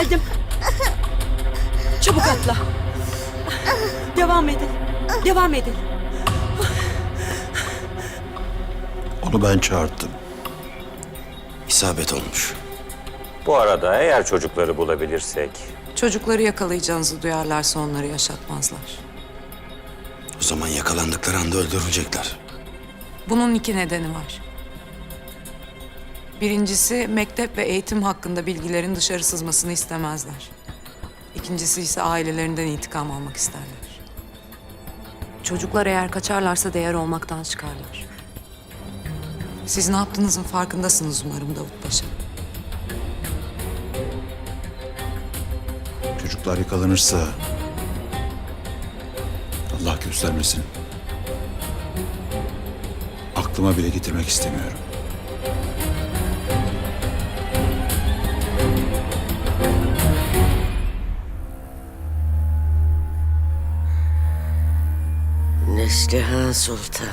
Geldim. Çabuk atla. Devam edin. Devam edin. Onu ben çağırttım. İsabet olmuş. Bu arada eğer çocukları bulabilirsek Çocukları yakalayacağınızı duyarlarsa onları yaşatmazlar. O zaman yakalandıkları anda öldürülecekler. Bunun iki nedeni var. Birincisi mektep ve eğitim hakkında bilgilerin dışarı sızmasını istemezler. İkincisi ise ailelerinden intikam almak isterler. Çocuklar eğer kaçarlarsa değer olmaktan çıkarlar. Siz ne yaptığınızın farkındasınız umarım Davut Paşa. Çocuklar yakalanırsa... Allah göstermesin. Aklıma bile getirmek istemiyorum. Neslihan Sultan.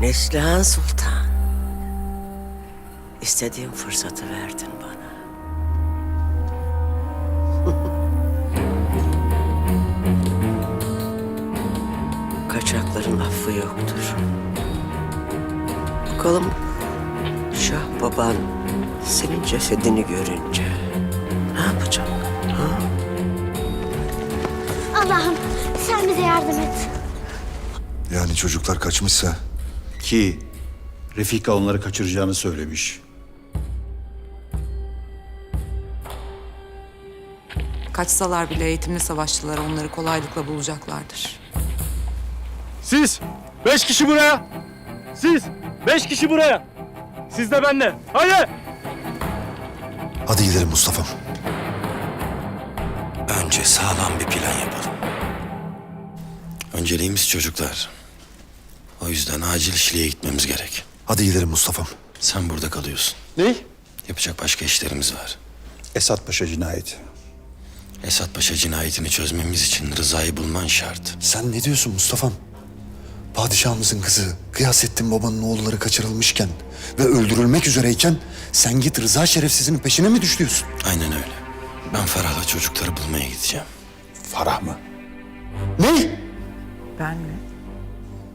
Neslihan Sultan. İstediğim fırsatı verdin bana. Kaçakların affı yoktur. Bakalım Şah baban senin cesedini görünce ne yapacak? Allah'ım sen bize yardım et. Yani çocuklar kaçmışsa Ki Refika onları kaçıracağını söylemiş. Kaçsalar bile eğitimli savaşçılar onları kolaylıkla bulacaklardır. Siz beş kişi buraya. Siz beş kişi buraya. Siz de benle. Hadi. hadi gidelim Mustafa'm. Önce sağlam bir plan yapalım. Önceliğimiz çocuklar. O yüzden acil Şili'ye gitmemiz gerek. Hadi gidelim Mustafa'm. Sen burada kalıyorsun. Ne? Yapacak başka işlerimiz var. Esat Paşa cinayeti. Esat Paşa cinayetini çözmemiz için Rıza'yı bulman şart. Sen ne diyorsun Mustafa'm? Padişahımızın kızı Gıyasettin babanın oğulları kaçırılmışken ve öldürülmek üzereyken sen git Rıza şerefsizinin peşine mi düşüyorsun? Aynen öyle. Ben Farah'la çocukları bulmaya gideceğim. Farah mı? Ne? Ben mi?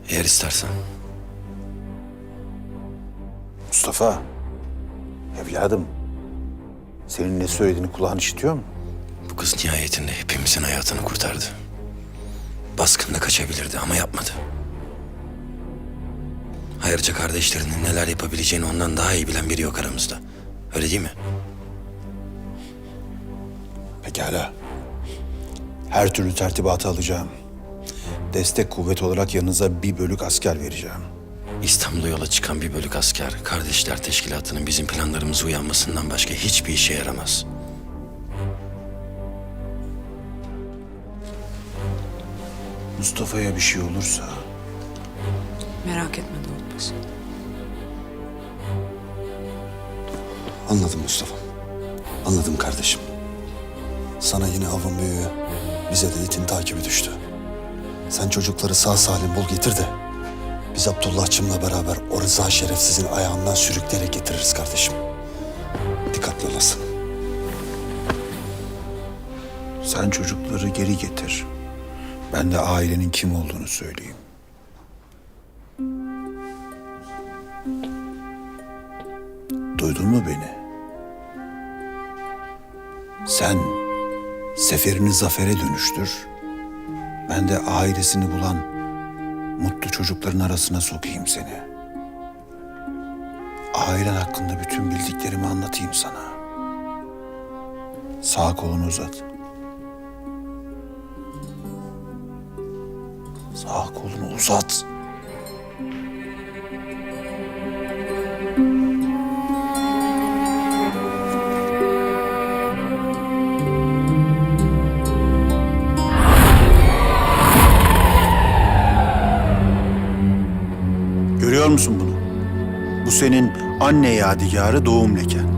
Eğer istersen. Mustafa. Evladım. Senin ne söylediğini kulağın işitiyor mu? Bu kız nihayetinde hepimizin hayatını kurtardı. Baskında kaçabilirdi ama yapmadı. Ayrıca kardeşlerinin neler yapabileceğini ondan daha iyi bilen biri yok aramızda. Öyle değil mi? Pekala. Her türlü tertibatı alacağım. Destek kuvvet olarak yanınıza bir bölük asker vereceğim. İstanbul'a yola çıkan bir bölük asker, Kardeşler Teşkilatı'nın bizim planlarımıza uyanmasından başka hiçbir işe yaramaz. Mustafa'ya bir şey olursa Merak etme Davut Paşa. Anladım Mustafa'm. Anladım kardeşim. Sana yine avın büyüğü, bize de itin takibi düştü. Sen çocukları sağ salim bul getir de biz Abdullahçımla beraber o Rıza şerefsizin ayağından sürükleyerek getiririz kardeşim. Dikkatli olasın. sen çocukları geri getir. Ben de ailenin kim olduğunu söyleyeyim. Duydun mu beni? Sen seferini zafere dönüştür. Ben de ailesini bulan mutlu çocukların arasına sokayım seni. Ailen hakkında bütün bildiklerimi anlatayım sana. Sağ kolunu uzat. Sağ kolunu uzat. Bu senin anne yadigarı doğum leken.